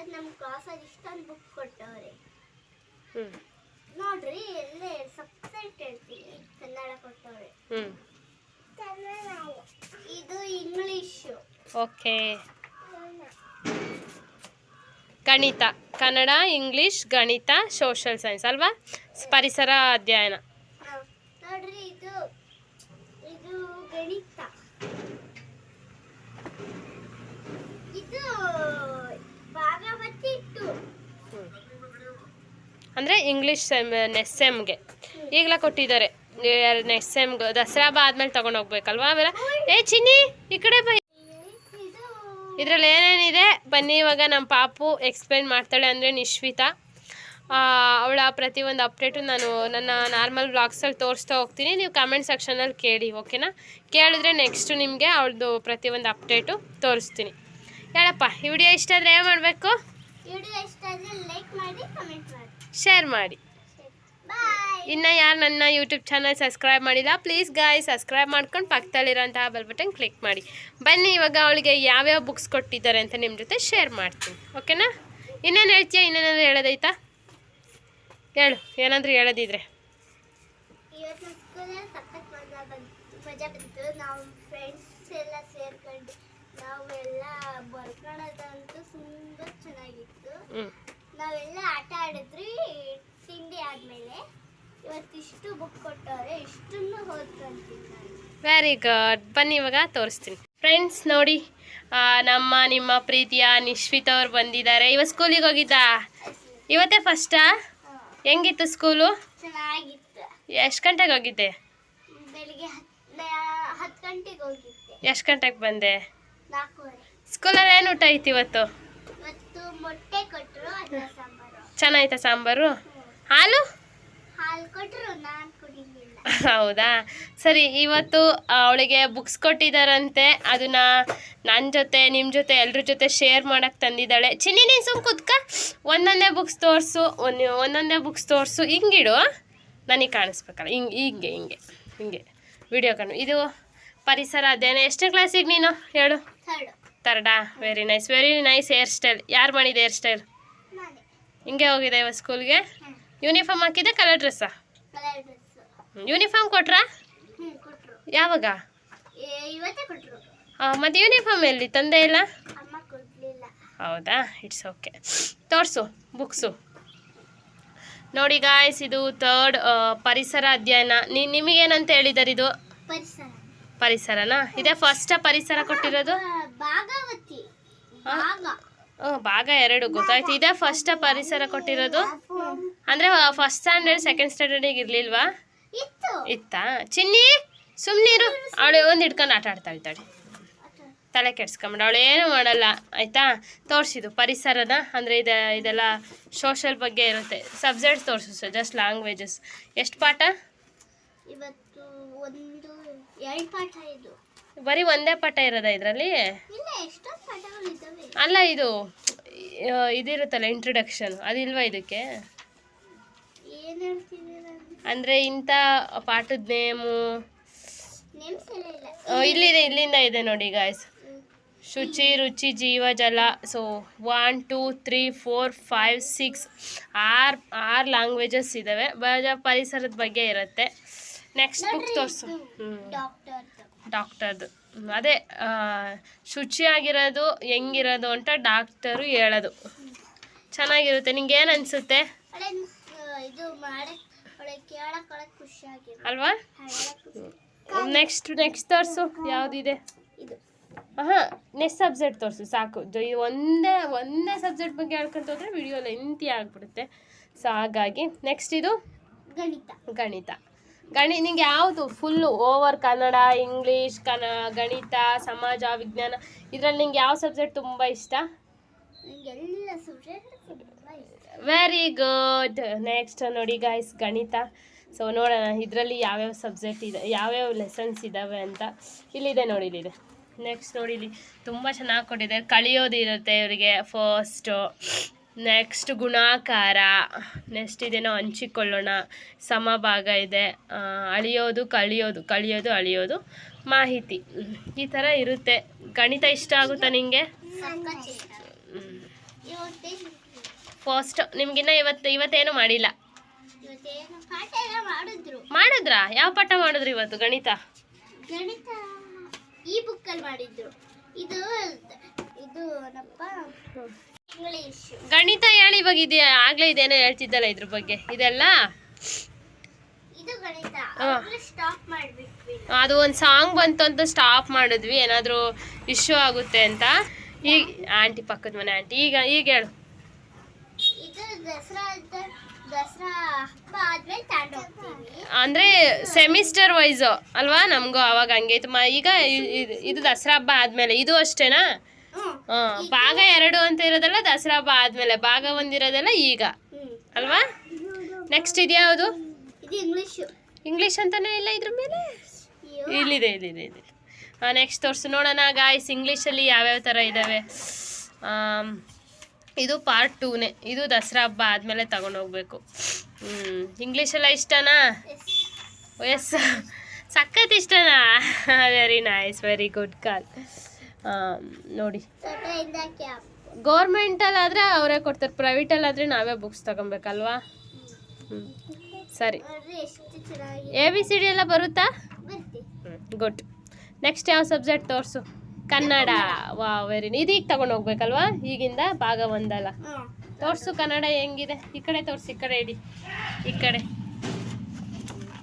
ಇವತ್ತು ನಮ್ಮ ಕ್ಲಾಸಲ್ಲಿ ಇಷ್ಟೊಂದು ಬುಕ್ ಕೊಟ್ಟವ್ರೆ. ನೋಡ್ರಿ ಎಲ್ಲೇ ಸಬ್ಸೆಟ್ ಹೇಳ್ತೀನಿ ಕನ್ನಡ ಕೊಟ್ಟವ್ರೆ. ಇದು ಇಂಗ್ಲಿಷು. ಓಕೆ. ಗಣಿತ. ಕನ್ನಡ ಇಂಗ್ಲಿಷ್ ಗಣಿತ ಸೋಷಲ್ ಸೈನ್ಸ್ ಅಲ್ವಾ? ಪರಿಸರ ಅಧ್ಯಯನ. ನೋಡ್ರಿ ಇದು ಇದು ಗಣಿತ ಇದು ಭಾಗವತಿ ಟು ಅಂದರೆ ಇಂಗ್ಲೀಷ್ ಸೆಮ್ ನೆಸ್ ಸೆಮ್ಗೆ ಈಗಲೇ ಕೊಟ್ಟಿದ್ದಾರೆ. ನೆಕ್ಸ್ಟ್ ಸೆಮ್ಗೆ ದಸರಾ ಹಬ್ಬ ಆದಮೇಲೆ ತೊಗೊಂಡು ಹೋಗ್ಬೇಕಲ್ವಾ? ಅವೆಲ್ಲ ಏ, ಚಿನ್ನಿ, ಈ ಕಡೆ ಬೈ. ಇದು ಇದರಲ್ಲಿ ಏನೇನಿದೆ? ಬನ್ನಿ, ಇವಾಗ ನಮ್ಮ ಪಾಪು ಎಕ್ಸ್ಪ್ಲೈನ್ ಮಾಡ್ತಾಳೆ ಅಂದರೆ ನಿಶ್ವಿತಾ. ಅವಳ ಪ್ರತಿಯೊಂದು ಅಪ್ಡೇಟು ನಾನು ನನ್ನ ನಾರ್ಮಲ್ ಬ್ಲಾಗ್ಸಲ್ಲಿ ತೋರಿಸ್ತಾ ಹೋಗ್ತೀನಿ. ನೀವು ಕಮೆಂಟ್ ಸೆಕ್ಷನಲ್ಲಿ ಕೇಳಿ ಓಕೆನಾ ಕೇಳಿದ್ರೆ ನೆಕ್ಸ್ಟು ನಿಮಗೆ ಅವಳದು ಪ್ರತಿಯೊಂದು ಅಪ್ಡೇಟು ತೋರಿಸ್ತೀನಿ. ಹೇಳಪ್ಪ, ಈ ವಿಡಿಯೋ ಇಷ್ಟ ಆದರೆ ಏನು ಮಾಡಬೇಕು? ವಿಡಿಯೋ ಇಷ್ಟ ಆದರೆ ಲೈಕ್ ಮಾಡಿ ಕಮೆಂಟ್ ಮಾಡಿ. ಶೇರ್ ಮಾಡಿ. ಇನ್ನು ಯಾರು ನನ್ನ ಯೂಟ್ಯೂಬ್ ಚಾನಲ್ ಸಬ್ಸ್ಕ್ರೈಬ್ ಮಾಡಿಲ್ಲ ಪ್ಲೀಸ್ ಗಾಯ್ ಸಬ್ಸ್ಕ್ರೈಬ್ ಮಾಡ್ಕೊಂಡು ಪಕ್ಕದಲ್ಲಿರೋಂತಹ ಬೆಲ್ ಬಟನ್ ಕ್ಲಿಕ್ ಮಾಡಿ. ಬನ್ನಿ ಇವಾಗ ಅವಳಿಗೆ ಯಾವ್ಯಾವ ಬುಕ್ಸ್ ಕೊಟ್ಟಿದ್ದಾರೆ ಅಂತ ನಿಮ್ಮ ಜೊತೆ ಶೇರ್ ಮಾಡ್ತೀನಿ. ಓಕೆನಾ ಇನ್ನೇನು ಹೇಳ್ತೀಯಾ? ಇನ್ನೇನಾದ್ರು ಹೇಳೋದೈತಾ ಹೇಳು ಏನಾದರೂ ಹೇಳೋದಿದ್ರೆ. ಇವತ್ತು ನಮ್ಮ ಸ್ಕೂಲಲ್ಲಿ ಸಖತ್ ಮಜಾ ಬಂತು ಮಜಾ ಬಂತು. ನಾವು ಫ್ರೆಂಡ್ಸ್ ಎಲ್ಲ ಸೇರ್ಕೊಂಡು ನಾವೆಲ್ಲ ಬರ್ಕೊಳೋದಂತೂ ತುಂಬ ಚೆನ್ನಾಗಿತ್ತು. ಹ್ಞೂ ನಾವೆಲ್ಲ ಆಟ ಆಡಿದ್ರಿ ತಿಂಡಿ ಆದಮೇಲೆ. ಇವತ್ತಿಷ್ಟು ಬುಕ್ ಕೊಟ್ಟವ್ರೆ ಇಷ್ಟನ್ನು ಓದ್ಕೊಂತೀನಿ ನಾನು. ವೆರಿ ಗುಡ್ ಬನ್ನಿ ಇವಾಗ ತೋರಿಸ್ತೀನಿ. ಫ್ರೆಂಡ್ಸ್ ನೋಡಿ ಆ, ನಮ್ಮ ನಿಮ್ಮ ಪ್ರೀತಿಯ ನಿಶ್ವಿತ್ ಅವ್ರು ಬಂದಿದ್ದಾರೆ. ಇವತ್ತು ಸ್ಕೂಲಿಗೆ ಹೋಗಿದ್ದಾ? ಇವತ್ತೇ ಫಸ್ಟಾ ಹೆಂಗಿತ್ತು ಸ್ಕೂಲು ಚೆನ್ನಾಗಿತ್ತು. ಎಷ್ಟು ಗಂಟೆಗೆ ಹೋಗಿದ್ದೆ? ಬೆಳಿಗ್ಗೆ ಹತ್ತು ಹತ್ತು ಗಂಟೆಗೆ ಹೋಗಿದ್ದೆ. ಎಷ್ಟು ಗಂಟೆಗೆ ಬಂದೆ? ನಾಲ್ಕೂವರೆ. ಸ್ಕೂಲಲ್ಲಿ ಏನು ಊಟ ಇತ್ತು ಇವತ್ತು ಇವತ್ತು? ಮೊಟ್ಟೆ ಕೊಟ್ಟರು ಅನ್ನ ಸಾಂಬಾರು. ಚೆನ್ನಾಯ್ತಾ ಸಾಂಬಾರು? ಹಾಲು? ಹಾಲು ಕೊಟ್ಟರು ನಾನು ಕುಡಿಲಿಲ್ಲ. ಹೌದಾ? ಸರಿ ಇವತ್ತು ಅವಳಿಗೆ ಬುಕ್ಸ್ ಕೊಟ್ಟಿದ್ದಾರಂತೆ ಅದನ್ನ ನನ್ನ ಜೊತೆ ನಿಮ್ಮ ಜೊತೆ ಎಲ್ಲರ ಜೊತೆ ಶೇರ್ ಮಾಡಕ್ಕೆ ತಂದಿದ್ದಾಳೆ. ಚಿನ್ನಿ ನೀನು ಸುಮ್ ಕುತ್ಕ. ಒಂದೊಂದೇ ಬುಕ್ಸ್ ತೋರಿಸು ಒಂದು ಒಂದೊಂದೇ ಬುಕ್ಸ್ ತೋರಿಸು. ಹಿಂಗಿಡು ನನಗೆ ಕಾಣಿಸ್ಬೇಕಲ್ಲ. ಹಿಂಗೆ ಹಿಂಗೆ ಹಿಂಗೆ ಹಿಂಗೆ. ವಿಡಿಯೋ ಕಣ್ಣು. ಇದು ಪರಿಸರ ಅಧ್ಯಯನ. ಎಷ್ಟೇ ಕ್ಲಾಸಿಗೆ ನೀನು? ಹೇಳು. ತರ್ಡಾ very nice very nice hair style ಯಾರು ಮಾಡಿದೆ ಹೇರ್ ಸ್ಟೈಲ್ ಹಿಂಗೆ ಹೋಗಿದೆ ಇವ ಸ್ಕೂಲ್ಗೆ ಯೂನಿಫಾರ್ಮ್ ಹಾಕಿದೆ ಕಲರ್ ಡ್ರೆಸ್ಸಾ ಯೂನಿಫಾರ್ಮ್ ಕೊಟ್ರಾ? ಯಾವಾಗ? ಹಾಂ ಮತ್ತು ಯೂನಿಫಾರ್ಮ್ ಎಲ್ಲಿ? ತಂದೆ ಇಲ್ಲ? ಹೌದಾ? ಇಟ್ಸ್ ಓಕೆ ತೋರಿಸು ಬುಕ್ಸು ನೋಡಿ ಗಾಯ್ಸ್ ಇದು ಥರ್ಡ್ ಪರಿಸರ ಅಧ್ಯಯನ. ನೀ ನಿಮಗೇನಂತ ಹೇಳಿದಾರೆ ಇದು? ಪರಿಸರ. ಪರಿಸರನಾ? ಇದೇ ಫಸ್ಟ್ ಪರಿಸರ ಕೊಟ್ಟಿರೋದು? ಭಾಗವತಿ. ಭಾಗ. ಹ್ಞೂ ಭಾಗ ಎರಡು ಗೊತ್ತಾಯ್ತು. ಇದೇ ಫಸ್ಟ್ ಪರಿಸರ ಕೊಟ್ಟಿರೋದು? ಅಂದ್ರೆ ಫಸ್ಟ್ ಸ್ಟ್ಯಾಂಡರ್ಡ್ ಸೆಕೆಂಡ್ ಸ್ಟ್ಯಾಂಡರ್ಡಿಗೆ ಇರಲಿಲ್ವಾ ಇರ್ಲಿಲ್ವಾ? ಇತ್ತಾ. ಚಿನ್ನಿ ಸುಮ್ಮನಿರು ಅವಳು ಒಂದು ಹಿಡ್ಕೊಂಡು ಆಟ ಆಡ್ತಾ ಇರ್ತಾಳೆ ತಲೆ ಕೆಡ್ಸ್ಕೊಂಬಿಡ. ಅವಳು ಏನು ಮಾಡಲ್ಲ ಆಯಿತಾ? ತೋರಿಸಿದು ಪರಿಸರನ ಅಂದರೆ ಇದೆ ಇದೆಲ್ಲ ಸೋಷಲ್ ಬಗ್ಗೆ ಇರುತ್ತೆ. ಸಬ್ಜೆಕ್ಟ್ ತೋರಿಸು ಜಸ್ಟ್ ಲ್ಯಾಂಗ್ವೇಜಸ್ ಎಷ್ಟು ಪಾಠ? ಇವತ್ತು ಒಂದು ಎರಡು ಪಾಠ ಇದು. ಬರೀ ಒಂದೇ ಪಾಠ ಇರೋದ ಇದರಲ್ಲಿ? ಅಲ್ಲ ಇದು ಇದಿರುತ್ತಲ್ಲ ಇಂಟ್ರೊಡಕ್ಷನ್ ಅದಿಲ್ವಾ ಇದಕ್ಕೆ? ಅಂದರೆ ಇಂಥ ಪಾಠದ ನೇಮು ಇಲ್ಲಿದೆ ಇಲ್ಲಿಂದ ಇದೆ ನೋಡಿ ಗಾಯ್ಸ್ ಶುಚಿ ರುಚಿ ಜೀವ ಜಲ. So one two three four five six ಆರು ಆರು ಲ್ಯಾಂಗ್ವೇಜಸ್ ಇದ್ದಾವೆ ಪರಿಸರದ ಬಗ್ಗೆ ಇರುತ್ತೆ. ನೆಕ್ಸ್ಟ್ ಬುಕ್ ತೋರಿಸು. ಹ್ಞೂ ಡಾಕ್ಟರ್ದು. ಅದೇ ಶುಚಿಯಾಗಿರೋದು ಹೆಂಗಿರೋದು ಅಂತ ಡಾಕ್ಟರು ಹೇಳೋದು. ಚೆನ್ನಾಗಿರುತ್ತೆ ನಿಂಗೆ ಏನು ಅನಿಸುತ್ತೆ ಅಲ್ವಾ? ನೆಕ್ಸ್ಟ್ ನೆಕ್ಸ್ಟ್ ತೋರಿಸು ಯಾವುದಿದೆ? ಇದು. ಹಾಂ ನೆಕ್ಸ್ಟ್ ಸಬ್ಜೆಕ್ಟ್ ತೋರಿಸು ಸಾಕು. ಒಂದೇ ಒಂದೇ ಸಬ್ಜೆಕ್ಟ್ ಬಗ್ಗೆ ಹೇಳ್ಕೊಂತ ಹೋದ್ರೆ ವಿಡಿಯೋ ಲೆಂತಿ ಆಗಿಬಿಡುತ್ತೆ. ಸೊ ಹಾಗಾಗಿ ನೆಕ್ಸ್ಟ್ ಇದು? ಗಣಿತ. ಗಣಿತ. ಗಣಿ ನಿಂಗೆ ಯಾವುದು ಫುಲ್ಲು ಓವರ್ ಕನ್ನಡ ಇಂಗ್ಲೀಷ್ ಕನ ಗಣಿತ ಸಮಾಜ ವಿಜ್ಞಾನ ಇದರಲ್ಲಿ ನಿಂಗೆ ಯಾವ ಸಬ್ಜೆಕ್ಟ್ ತುಂಬ ಇಷ್ಟ? ವೆರಿ ಗುಡ್ ನೆಕ್ಸ್ಟ್ ನೋಡಿ ಗಾಯ್ಸ್ ಗಣಿತ. ಸೊ ನೋಡೋಣ ಇದರಲ್ಲಿ ಯಾವ್ಯಾವ ಸಬ್ಜೆಕ್ಟ್ ಇದೆ ಯಾವ್ಯಾವ ಲೆಸನ್ಸ್ ಇದ್ದಾವೆ ಅಂತ. ಇಲ್ಲಿದೆ ನೋಡಿ ಇಲ್ಲಿದೆ. ನೆಕ್ಸ್ಟ್ ನೋಡಿ ಇಲ್ಲಿ. ತುಂಬ ಚೆನ್ನಾಗಿ ಕೊಟ್ಟಿದ್ದಾರೆ. ಕಳಿಯೋದು ಇರುತ್ತೆ ಇವರಿಗೆ ಫಸ್ಟು ನೆಕ್ಸ್ಟ್ ಗುಣಾಕಾರ. ನೆಕ್ಸ್ಟ್ ಇದೇನೋ ಹಂಚಿಕೊಳ್ಳೋಣ. ಸಮಭಾಗ ಇದೆ. ಅಳಿಯೋದು, ಕಳಿಯೋದು. ಕಳಿಯೋದು, ಅಳಿಯೋದು. ಮಾಹಿತಿ. ಈ ಥರ ಇರುತ್ತೆ. ಗಣಿತ ಇಷ್ಟ ಆಗುತ್ತಾ ನಿಮಗೆ ಫಸ್ಟ್ ನಿಮ್ಗಿನ್ನ ಇವತ್ತು, ಇವತ್ತೇನು ಮಾಡಿಲ್ಲ? ಮಾಡಿದ್ರ? ಯಾವ ಪಾಠ ಮಾಡಿದ್ರು ಇವತ್ತು ಗಣಿತ? ಈ ಬುಕ್ಕಲ್ಲಿ ಮಾಡಿದ್ರು. ಇದು ಇದು ಗಣಿತ ಹೇಳಿ ಇವಾಗ ಇದೆ ಆಗ್ಲೇ ಇದೇನೋ ಹೇಳ್ತಿದ್ದಲ್ಲ ಇದ್ರ ಬಗ್ಗೆ. ಇದೆಲ್ಲ? ಅದು ಒಂದು ಸಾಂಗ್ ಬಂತು ಅಂತ ಸ್ಟಾಪ್ ಮಾಡಿದ್ವಿ. ಏನಾದರೂ ಇಶ್ಯೂ ಆಗುತ್ತೆ ಅಂತ. ಈಗ ಆಂಟಿ ಪಕ್ಕದ ಮನೆ ಆಂಟಿ ಈಗ ಈಗ ಹೇಳು. ಅಂದ್ರೆ ಸೆಮಿಸ್ಟರ್ ವೈಸು ಅಲ್ವಾ ನಮಗೂ ಅವಾಗ ಹಂಗೆ ಇತ್ತು ಈಗ ಇದು- ದಸರಾ ಹಬ್ಬ ಆದ್ಮೇಲೆ. ಇದು ಅಷ್ಟೇನಾ? ಭಾಗ ಎರಡು ಅಂತ ಇರೋದಲ್ಲ ದಸರಾ ಹಬ್ಬ ಆದ್ಮೇಲೆ ಭಾಗ ಒಂದಿರೋದಲ್ಲ ಈಗ. ಅಲ್ವಾ? ನೆಕ್ಸ್ಟ್ ಇದ್ಯಾವುದು ಇದು ಇಂಗ್ಲಿಷ್. ಅಂತಾನೆ ಇಲ್ಲ ಇದ್ರ ಮೇಲೆ? ಇಲ್ಲಿದೆ ಇಲ್ಲಿದೆ ಇದೆ ನೆಕ್ಸ್ಟ್ ತೋರಿಸು. ನೋಡೋಣ ಗಾಯ್ಸ್ ಇಂಗ್ಲೀಷಲ್ಲಿ ಯಾವ್ಯಾವ ಥರ ಇದ್ದಾವೆ ಇದು ಪಾರ್ಟ್ ಟೂನೇ ಇದು ದಸರಾ ಹಬ್ಬ ಆದಮೇಲೆ ತಗೊಂಡೋಗ್ಬೇಕು ಹ್ಞೂ ಇಂಗ್ಲೀಷೆಲ್ಲ ಇಷ್ಟನಾ? ಎಸ್ ಸಖತ್ ಇಷ್ಟನಾ? Very nice very good call ನೋಡಿ. ಗೌರ್ಮೆಂಟಲ್ಲಾದರೆ ಅವರೇ ಕೊಡ್ತಾರೆ ಪ್ರೈವೇಟಲ್ಲಾದರೆ ನಾವೇ ಬುಕ್ಸ್ ತಗೊಬೇಕಲ್ವಾ? ಹ್ಞೂ ಸರಿ. ಎ ಬಿ ಸಿ ಡಿ ಎಲ್ಲ ಬರುತ್ತಾ? ಬರ್ತಿ ಗುಡ್ ನೆಕ್ಸ್ಟ್ ಯಾವ ಸಬ್ಜೆಕ್ಟ್ ತೋರಿಸು? ಕನ್ನಡ. ವಾ ವೆರಿ ಇದೀಗ ತಗೊಂಡು ಹೋಗ್ಬೇಕಲ್ವಾ? ಈಗಿಂದ ಭಾಗ ಒಂದಲ್ಲ. ತೋರಿಸು ಕನ್ನಡ ಹೆಂಗಿದೆ? ಈ ಕಡೆ ತೋರಿಸು ಈ ಕಡೆ ಇಡಿ. ಈ ಕಡೆ.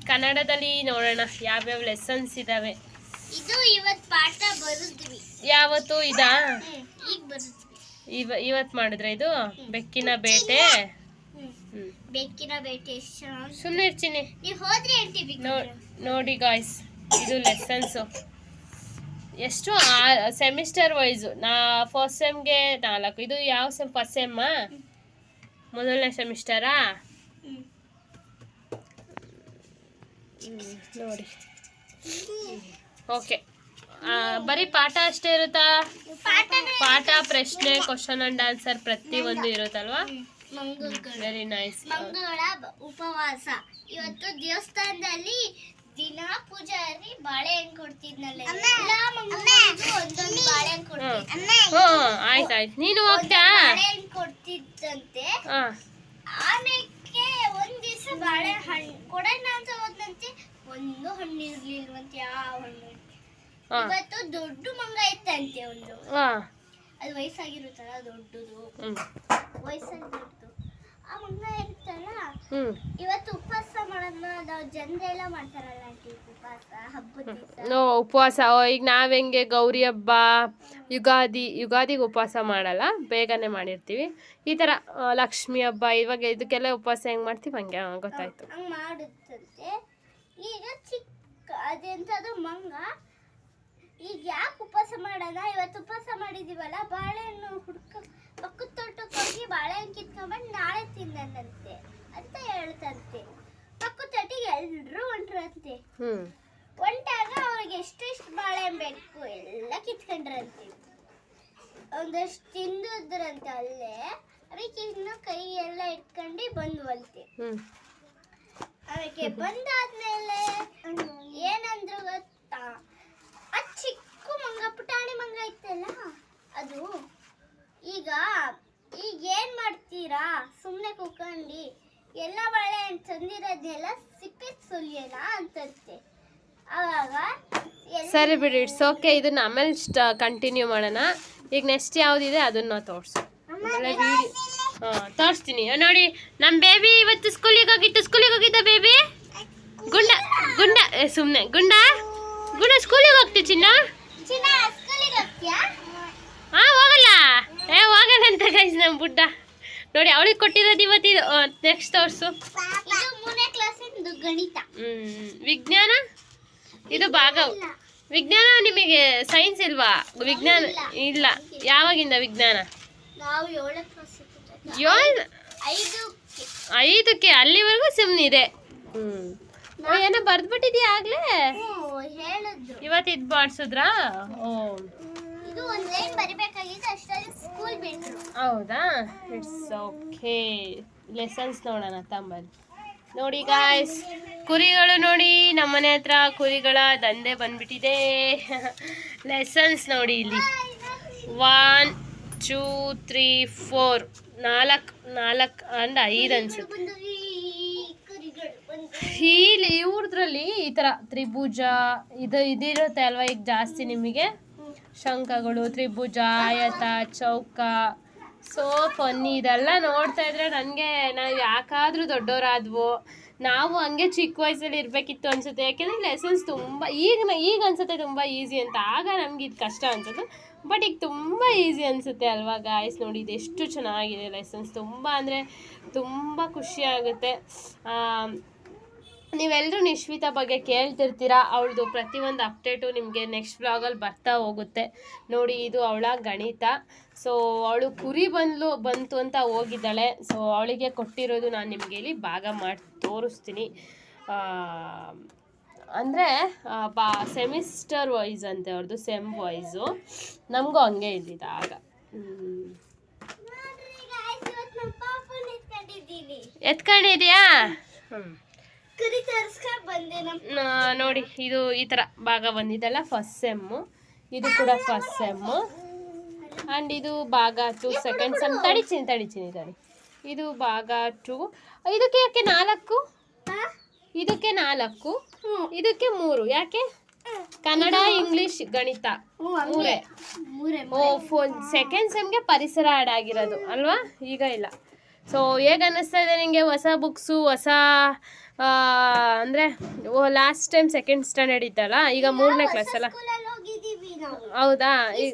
ಕನ್ನಡದಲ್ಲಿ ನೋಡೋಣ ಯಾವ್ಯಾವ ಲೆಸನ್ಸ್ ಇದ್ದಾವೆ ಇದು ಇವತ್ತು ಪಾಠ ಬರುದ್ವಿ. ಯಾವತ್ತು ಇದಾ? ಇವತ್ ಈಗ ಬರುದ್ವಿ. ಇವ ಇವತ್ತು ಮಾಡಿದ್ರೆ ಇದು? ಬೆಕ್ಕಿನ ಬೇಟೆ? ಬೆಕ್ಕಿನ ಬೇಟೆ ಸುಮ್ಮನೆ ಇರ್ತೀನಿ. ನೀವು ಹೋದ್ರಿ ನೋಡಿ ಗಾಯ್ಸ್ ಇದು ಲೆಸನ್ಸು ಎಷ್ಟು ಸೆಮಿಸ್ಟರ್ ವೈಸು ನಾ ಫಸ್ಟ್ ಸೆಮ್ಗೆ ನಾಲ್ಕು. ಇದು ಯಾವ ಸೆಮ್ ಫಸ್ಟ್ ಸೆಮ್ಮ ಮೊದಲನೇ ಸೆಮಿಸ್ಟರಾ ನೋಡಿ. ಓಕೆ ಬರೀ ಪಾಠ ಅಷ್ಟೇ ಇರುತ್ತಾ? ಪಾಠ ಪ್ರಶ್ನೆ ಕ್ವಶನ್ ಅಂಡ್ ಆನ್ಸರ್ ಪ್ರತಿಯೊಂದು ಇರುತ್ತಲ್ವಾ? ಮಂಗಳಗಳ ವೆರಿ ನೈಸ್ ಮಂಗಳ ಉಪವಾಸ. ಇವತ್ತು ದೇವಸ್ಥಾನದಲ್ಲಿ ದಿನ ಪೂಜಾರಿ ಬಾಳೆಹಣ್ಣು ಕೊಡ್ತಿದ್ನಲ್ಲ? ಒಂದೊಂದು ಬಾಳೆಹಣ್ಣು ಕೊಡ್ತಿದ್ದ ಆಯ್ತು ಆಯ್ತು. ನೀನು ಹೋಗ್ತಾ? ಬಾಳೆಹಣ್ಣು ಕೊಡ್ತಿದ್ದಂತೆ. ಹಾಂ. ಆಮೇಲೆ ಒಂದ್ ದಿವಸ ಬಾಳೆಹಣ್ಣು ಕೊಡೋಣ ಅಂತ ಹೋದಂತೆ ಒಂದು ಹಣ್ಣು ಇರ್ಲಿಲ್ವಂತೆ ಯಾವ ಹಣ್ಣು? ಇವತ್ತು ದೊಡ್ಡ ಮಂಗ ಇತ್ತಂತೆ ಒಂದು. ಹಾಂ. ಅದು ವಯಸ್ಸಾಗಿರುತ್ತಲ್ಲ ದೊಡ್ಡದು. ವಯಸ್ಸಾಗಿ ದೊಡ್ಡದು ಆ ಮಂಗ ಇರುತ್ತಲ್ಲ ಇವತ್ತು ಉಪವಾಸ ಮಾಡೋದನ್ನ ನಾವು ಜನರೆಲ್ಲ ಮಾಡ್ತಾರಲ್ಲ ಆಂಟಿ ಉಪವಾಸ ಹಬ್ಬದ ನೋ ಉಪವಾಸ. ಓ, ಈಗ ನಾವ್ ಹೆಂಗೆ ಗೌರಿ ಹಬ್ಬ ಯುಗಾದಿ ಯುಗಾದಿಗೆ ಉಪವಾಸ ಮಾಡಲ್ಲ ಬೇಗನೆ ಮಾಡಿರ್ತೀವಿ. ಈ ತರ ಲಕ್ಷ್ಮಿ ಹಬ್ಬ ಇವಾಗ ಇದಕ್ಕೆಲ್ಲ ಉಪವಾಸ ಹೆಂಗ್ ಮಾಡ್ತೀವಿ ಹಂಗೆ ಗೊತ್ತಾಯ್ತು. ಹಂಗ್ ಮಾಡುತ್ತಂತೆ. ಈಗ ಚಿಕ್ಕ ಅದೆಂತದು ಮಂಗ? ಈಗ ಯಾಕೆ ಉಪವಾಸ ಮಾಡೋಣ? ಇವತ್ತು ಉಪವಾಸ ಮಾಡಿದೀವಲ್ಲ ಬಾಳೆಹಣ್ಣು ಹುಡ್ಕ ಪಕ್ಕದ ತೋಟಕ್ಕೆ ಹೋಗಿ ಬಾಳೆಹಣ್ಣು ಕಿತ್ಕೊಂಡ್ಬಂದು ನಾಳೆ ತಿನ್ನಂತೆ ಅಂತ ಹೇಳ್ತಂತೆ. ಪಕ್ಕದ ತೋಟಿಗೆ ಎಲ್ಲರೂ ಹೊಂಟ್ರಂತೆ ಹೊಂಟಾಗ ಅವ್ರಿಗೆ ಎಷ್ಟೆಷ್ಟು ಬಾಳೆಹಣ್ಣು ಬೇಕು ಎಲ್ಲ ಕಿತ್ಕೊಂಡ್ರಂತೆ. ಒಂದಷ್ಟು ತಿಂದಿದ್ರಂತೆ ಅಲ್ಲೇ ಅದಕ್ಕೆ ಇನ್ನು ಕೈ ಎಲ್ಲ ಇಟ್ಕೊಂಡು ಬಂದ್ವಂತೆ. ಅದಕ್ಕೆ ಬಂದಾದ್ಮೇಲೆ ಏನಂದ್ರು ಗೊತ್ತಾ? ಪುಟಾಣಿ ಮಂಗ ಇತ್ತಲ್ಲ ಅದು. ಈಗ ಈಗ ಏನ್ ಮಾಡ್ತೀರಾ? ಸುಮ್ಮನೆ ಕುಕ್ಕಂಡಿ ಎಲ್ಲ ಬಾಳೆಹಣ್ಣು ತಂದಿರೋದನ್ನೆಲ್ಲ ಸಿಪ್ಪೆ ಸುಲಿಯೋಣ ಅಂತಂತೆ. ಆವಾಗ ಸರಿ ಬಿಡಿ ಇಟ್ಸ್ ಓಕೆ. ಇದನ್ನ ಆಮೇಲೆ ಕಂಟಿನ್ಯೂ ಮಾಡೋಣ. ಈಗ ನೆಕ್ಸ್ಟ್ ಯಾವುದಿದೆ ಅದನ್ನ ತೋರ್ಸು. ಆಮೇಲೆ ಹಾಂ ತೋರಿಸ್ತೀನಿ. ನೋಡಿ ನಮ್ಮ ಬೇಬಿ ಇವತ್ತು ಸ್ಕೂಲಿಗೆ ಹೋಗಿತ್ತು. ಸ್ಕೂಲಿಗೆ ಹೋಗಿದ್ದ ಬೇಬಿ ಗುಂಡ ಗುಂಡ ಸುಮ್ಮನೆ ಗುಂಡ? ಗುಂಡ ಸ್ಕೂಲಿಗೆ ಹೋಗ್ತಿ ಚಿನ್ನ? ಹಾಂ ಹೋಗಲ್ಲ. ಏ ಹೋಗಲ್ಲ ಅಂತ ಗೈಸ್ ನಮ್ಮ ಬುಡ್ಡ. ನೋಡಿ ಅವಳಿಗೆ ಕೊಟ್ಟಿರೋದು ಇವತ್ತಿದು ನೆಕ್ಸ್ಟ್ ಅವರ್ಸು ಗಣಿತ. ಹ್ಮ್ ವಿಜ್ಞಾನ ಇದು ಭಾಗ ವಿಜ್ಞಾನ ನಿಮಗೆ ಸೈನ್ಸ್ ಇಲ್ವಾ? ವಿಜ್ಞಾನ ಇಲ್ಲ. ಯಾವಾಗಿಂದ ವಿಜ್ಞಾನ? ಏಳು ಐದು ಐದಕ್ಕೆ ಅಲ್ಲಿವರೆಗೂ ಸುಮ್ಮನಿದೆ ಹ್ಮ್. ಏನೋ ಬರ್ದ್ಬಿಟ್ಟಿದ್ಯಾ ಆಗ್ಲೇ? ಹೇಳಿದ್ರು. ಇವತ್ತು ಇದು ಮಾಡಿಸಿದ್ರಾ? ಓ. ಇದು ಒಂದ್ ಲೈನ್ ಬರಿಬೇಕಾಗಿತ್ತು ಅಷ್ಟರಲ್ಲಿ ಸ್ಕೂಲ್ ಬಿಟ್ರು. ಹೌದಾ? ಇಟ್ಸ್ ಓಕೆ ಲೆಸನ್ಸ್ ನೋಡೋಣ ತಂಬಲ್ಲಿ ನೋಡಿ ಗಾಯ್ಸ್ ಕುರಿಗಳು ನೋಡಿ ನಮ್ಮನೆ ಹತ್ರ ಕುರಿಗಳ ದಂಧೆ ಬಂದ್ಬಿಟ್ಟಿದೆ. ಲೆಸನ್ಸ್ ನೋಡಿ ಇಲ್ಲಿ. ಒನ್ ಟೂ ತ್ರೀ ಫೋರ್ ನಾಲ್ಕು ನಾಲ್ಕು ಅಂಡ್ ಐದು ಅನ್ಸುತ್ತೆ. ಇಲ್ಲಿ ಇವ್ರದ್ರಲ್ಲಿ ಈ ಥರ ತ್ರಿಭುಜ, ಇದು ಇದಿರುತ್ತೆ ಅಲ್ವಾ ಈಗ ಜಾಸ್ತಿ ನಿಮಗೆ? ಶಂಖಗಳು, ತ್ರಿಭುಜ, ಆಯತ, ಚೌಕ ಸೋ ಫನ್ನಿ ಇದೆಲ್ಲ ನೋಡ್ತಾ ಇದ್ರೆ ನನಗೆ, ನಾವು ಯಾಕಾದರೂ ದೊಡ್ಡವರಾದ್ವು ನಾವು ಹಂಗೆ ಚಿಕ್ಕ ವಯಸ್ಸಲ್ಲಿ ಇರಬೇಕಿತ್ತು ಅನ್ಸುತ್ತೆ. ಯಾಕೆಂದ್ರೆ ಲೆಸನ್ಸ್ ತುಂಬ, ಈಗ ಈಗ ಅನ್ಸುತ್ತೆ ತುಂಬ ಈಸಿ ಅಂತ. ಆಗ ನಮ್ಗೆ ಇದು ಕಷ್ಟ ಅನ್ಸುತ್ತೆ. ಬಟ್ ಈಗ ತುಂಬ ಈಸಿ ಅನಿಸುತ್ತೆ ಅಲ್ವಾ ಗಾಯ್ಸ್ ನೋಡಿ, ಇದು ಎಷ್ಟು ಚೆನ್ನಾಗಿದೆ ಲೆಸನ್ಸ್ ತುಂಬ ಅಂದರೆ ತುಂಬ ಖುಷಿ ಆಗುತ್ತೆ. ನೀವೆಲ್ಲರೂ ನಿಶ್ವಿತಾ ಬಗ್ಗೆ ಕೇಳ್ತಿರ್ತೀರಾ? ಅವಳದು ಪ್ರತಿಯೊಂದು ಅಪ್ಡೇಟು ನಿಮಗೆ ನೆಕ್ಸ್ಟ್ ವ್ಲಾಗಲ್ಲಿ ಬರ್ತಾ ಹೋಗುತ್ತೆ. ನೋಡಿ ಇದು ಅವಳ ಗಣಿತ. ಸೊ ಅವಳು ಕುರಿ ಬಂದಲು ಬಂತು ಅಂತ ಹೋಗಿದ್ದಾಳೆ. ಸೊ ಅವಳಿಗೆ ಕೊಟ್ಟಿರೋದು ನಾನು ನಿಮಗೆ ಇಲ್ಲಿ ಭಾಗ ಮಾಡಿ ತೋರಿಸ್ತೀನಿ. ಅಂದರೆ ಬಾ ಸೆಮಿಸ್ಟರ್ ವೈಸ್ ಅಂತೆ ಅವ್ರದ್ದು ಸೆಮ್ ವೈಸು ನಮಗೂ ಹಂಗೆ ಇದ್ದಿದ್ದು ಆಗ. ಎತ್ಕೊಂಡಿದ್ಯಾ? ಹ್ಞೂ ನೋಡಿ ಇದು ಈ ಥರ ಭಾಗ ಬಂದಿದ್ದಲ್ಲ ಫಸ್ಟ್ ಸೆಮ್ಮು ಇದು ಕೂಡ ಫಸ್ಟ್ ಸೆಮ್ಮು ಆ್ಯಂಡ್ ಇದು ಭಾಗ ಟು ಸೆಕೆಂಡ್ ಸೆಮ್ ತಡಿತೀನಿ ತಡಿತೀನಿ ತಡಿ. ಇದು ಭಾಗ ಟು ಇದಕ್ಕೆ ಯಾಕೆ ನಾಲ್ಕು? ಇದಕ್ಕೆ ನಾಲ್ಕು. ಇದಕ್ಕೆ ಮೂರು. ಯಾಕೆ? ಕನ್ನಡ ಇಂಗ್ಲಿಷ್ ಗಣಿತ. ಮೂರೇ. ಮೂರೇ ಓ ಫೋನ್ ಸೆಕೆಂಡ್ ಸೆಮ್ಗೆ ಪರಿಸರ ಆಡ್ ಆಗಿರೋದು. ಅಲ್ವಾ? ಈಗ ಇಲ್ಲ. ಸೊ ಹೇಗೆ ಅನ್ನಿಸ್ತಾ ಇದೆ ನಿಮಗೆ ಹೊಸ ಬುಕ್ಸು ಹೊಸ ಅಂದರೆ ಲಾಸ್ಟ್ ಟೈಮ್ ಸೆಕೆಂಡ್ ಸ್ಟ್ಯಾಂಡರ್ಡ್ ಇತ್ತಲ್ಲ ಈಗ ಮೂರನೇ ಕ್ಲಾಸ್ ಅಲ್ಲ? ಹೌದಾ? ಈಗ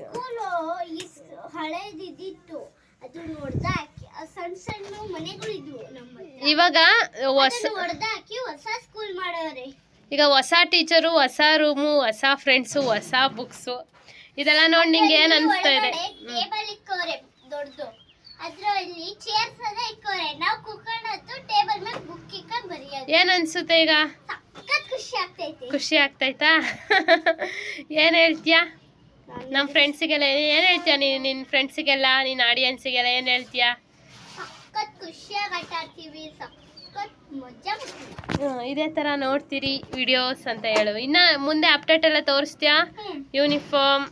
ಇವಾಗ ಹೊಸ ಈಗ ಹೊಸ ಟೀಚರು ಹೊಸ ರೂಮು ಹೊಸ ಫ್ರೆಂಡ್ಸು ಹೊಸ ಬುಕ್ಸು ಇದೆಲ್ಲ ನೋಡಿ ನಿಂಗೆ ಏನು ಅನಿಸ್ತಾ ಇದೆ? ಏನು ಅನ್ಸುತ್ತೆ ಈಗ ಖುಷಿ ಆಗ್ತೈತೆ. ಏನ್ ಹೇಳ್ತೀಯಾ? ನಮ್ಮ ಫ್ರೆಂಡ್ಸಿಗೆಲ್ಲ ಏನು ಹೇಳ್ತೀಯ ನೀನು ನಿನ್ನ ಫ್ರೆಂಡ್ಸಿಗೆಲ್ಲ ನಿನ್ನ ಆಡಿಯನ್ಸಿಗೆಲ್ಲ ಏನು ಹೇಳ್ತೀಯಾ? ಇದೇ ಥರ ನೋಡ್ತೀರಿ ವಿಡಿಯೋಸ್ ಅಂತ ಹೇಳು ಇನ್ನು ಮುಂದೆ ಅಪ್ಡೇಟ್ ಎಲ್ಲ ತೋರಿಸ್ತೀಯಾ? ಯೂನಿಫಾರ್ಮ್.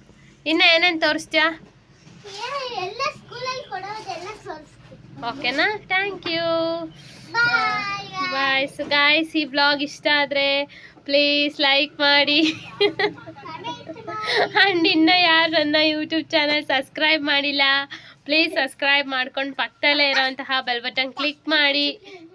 ಇನ್ನ ಏನೇನು ತೋರಿಸ್ತೀಯಾ? ಓಕೆನಾ? Thank you. Bye so guys ಈ ಬ್ಲಾಗ್ ಇಷ್ಟ ಆದರೆ ಪ್ಲೀಸ್ ಲೈಕ್ ಮಾಡಿ. ಆ್ಯಂಡ್ ಇನ್ನು ಯಾರು ನನ್ನ ಯೂಟ್ಯೂಬ್ ಚಾನಲ್ ಸಬ್ಸ್ಕ್ರೈಬ್ ಮಾಡಿಲ್ಲ ಪ್ಲೀಸ್ ಸಬ್ಸ್ಕ್ರೈಬ್ ಮಾಡ್ಕೊಂಡು ಪಕ್ಕದಲ್ಲೇ ಇರೋಂತಹ ಬೆಲ್ ಬಟನ್ ಕ್ಲಿಕ್ ಮಾಡಿ.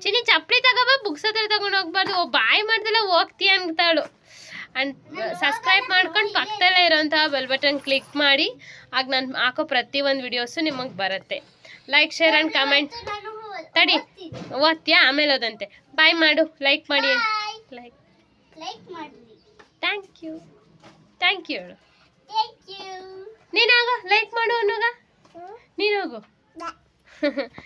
ಚಿನ್ನಿ, ಚಪ್ಪಲಿ ತಗೋಬ ಬುಕ್ಸ್ ಹತ್ರ ತಗೊಂಡು ಹೋಗ್ಬಾರ್ದು. ಓ, ಬಾಯ್ ಮಾಡ್ದಲ್ಲ ಹೋಗ್ತೀಯ ಅಂತಾಳು ಆ್ಯಂಡ್ ಸಬ್ಸ್ಕ್ರೈಬ್ ಮಾಡ್ಕೊಂಡು ಪಕ್ಕದಲ್ಲೇ ಇರೋವಂತಹ ಬೆಲ್ ಬಟನ್ ಕ್ಲಿಕ್ ಮಾಡಿ. ಆಗ ನಾನು ಹಾಕೋ ಪ್ರತಿಯೊಂದು ವಿಡಿಯೋಸು ನಿಮಗೆ ಬರುತ್ತೆ. ಲೈಕ್ ಶೇರ್ ಆ್ಯಂಡ್ ಕಮೆಂಟ್ ತಡಿ. ಓದ್ತೀಯಾ? ಆಮೇಲೆ ಓದಂತೆ. ಬಾಯ್ ಮಾಡು. ಲೈಕ್ ಮಾಡಿ ಲೈಕ್ ಲೈಕ್ ಮಾಡ್ರಿ ಥ್ಯಾಂಕ್ ಯು ಥ್ಯಾಂಕ್ ಯು ಹೇಳು. ನೀನಾಗ ಲೈಕ್ ಮಾಡು ಅನ್ನೋಗ. ನೀನಾಗು ಹೋಗು.